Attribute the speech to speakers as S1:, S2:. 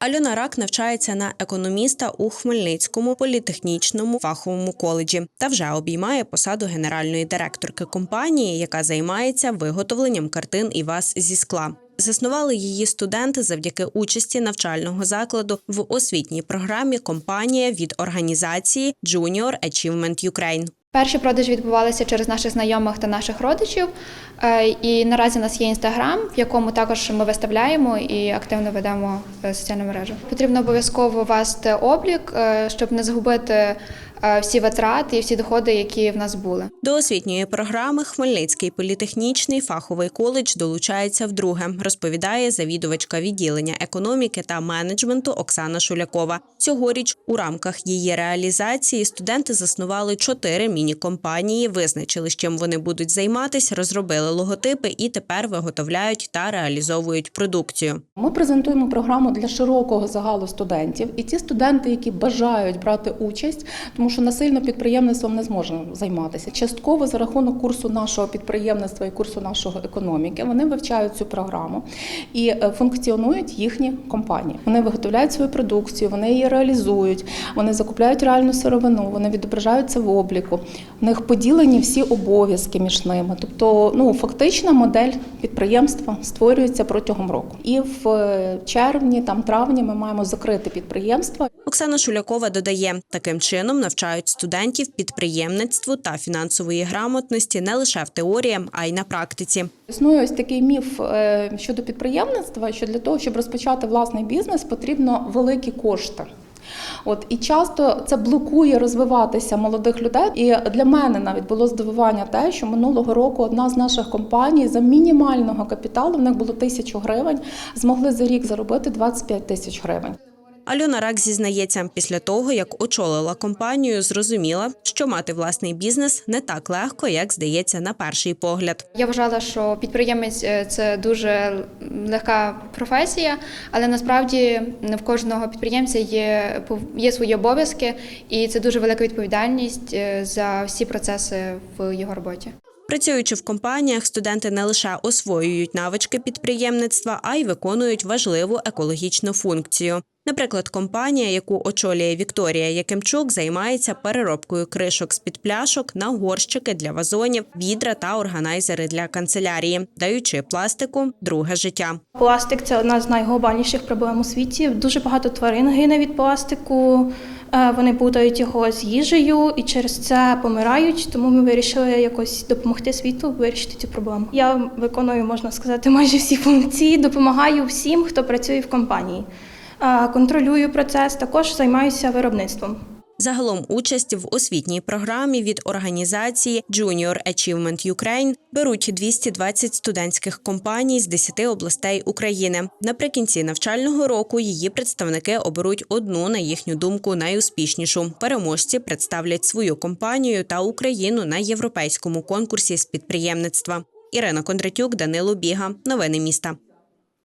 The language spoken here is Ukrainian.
S1: Альона Рак навчається на економіста у Хмельницькому політехнічному фаховому коледжі та вже обіймає посаду генеральної директорки компанії, яка займається виготовленням картин і ваз зі скла. Заснували її студенти завдяки участі навчального закладу в освітній програмі компанія від організації Junior Achievement Ukraine.
S2: Перші продажі відбувалися через наших знайомих та наших родичів. Е, І наразі у нас є інстаграм, в якому також ми виставляємо і активно ведемо е, соціальну мережу. Потрібно обов'язково вести облік, е, щоб не загубити всі витрати і всі доходи, які в нас були.
S1: До освітньої програми Хмельницький політехнічний фаховий коледж долучається вдруге, розповідає завідувачка відділення економіки та менеджменту Оксана Шулякова. Цьогоріч у рамках її реалізації студенти заснували чотири міні-компанії, визначили, з чим вони будуть займатися, розробили логотипи і тепер виготовляють та реалізовують продукцію.
S3: Ми презентуємо програму для широкого загалу студентів, і ті студенти, які бажають брати участь, тому що насильно підприємництвом не зможемо займатися. Частково за рахунок курсу нашого підприємництва і курсу нашого економіки, вони вивчають цю програму і е, функціонують їхні компанії. Вони виготовляють свою продукцію, вони її реалізують, вони закупляють реальну сировину, вони відображаються в обліку. В них поділені всі обов'язки між ними. Тобто, ну фактична модель підприємства створюється протягом року. І в е, червні, там травні, ми маємо закрити підприємство.
S1: Оксана Шулякова додає, таким чином навчають студентів підприємництву та фінансової грамотності не лише в теорії, а й на практиці.
S3: Існує ось такий міф е, щодо підприємництва, що для того, щоб розпочати власний бізнес, потрібно великі кошти. От і часто це блокує розвиватися молодих людей. І для мене навіть було здивування те, що минулого року одна з наших компаній за мінімального капіталу в них було тисячу гривень, змогли за рік заробити 25 тисяч гривень.
S1: Альона Рак зізнається, після того як очолила компанію, зрозуміла, що мати власний бізнес не так легко, як здається на перший погляд.
S2: Я вважала, що підприємець е, це дуже легка професія, але насправді не в кожного підприємця є, є свої обов'язки, і це дуже велика відповідальність е, за всі процеси в його роботі.
S1: Працюючи в компаніях, студенти не лише освоюють навички підприємництва, а й виконують важливу екологічну функцію. Наприклад, компанія, яку очолює Вікторія Якимчук, займається переробкою кришок з-під пляшок на горщики для вазонів, відра та органайзери для канцелярії, даючи пластику друге життя.
S4: Пластик це одна з найглобальніших проблем у світі. Дуже багато тварин гине від пластику. Е, Вони плутають його з їжею і через це помирають. Тому ми вирішили якось допомогти світу вирішити цю проблему. Я виконую, можна сказати, майже всі функції, допомагаю всім, хто працює в компанії. Контролюю процес, також займаюся виробництвом.
S1: Загалом участь в освітній програмі від організації Junior Achievement Ukraine беруть 220 студентських компаній з 10 областей України. Наприкінці навчального року її представники оберуть одну, на їхню думку, найуспішнішу. Переможці представлять свою компанію та Україну на європейському конкурсі з підприємництва. Ірина Кондратюк, Данило Біга. Новини міста.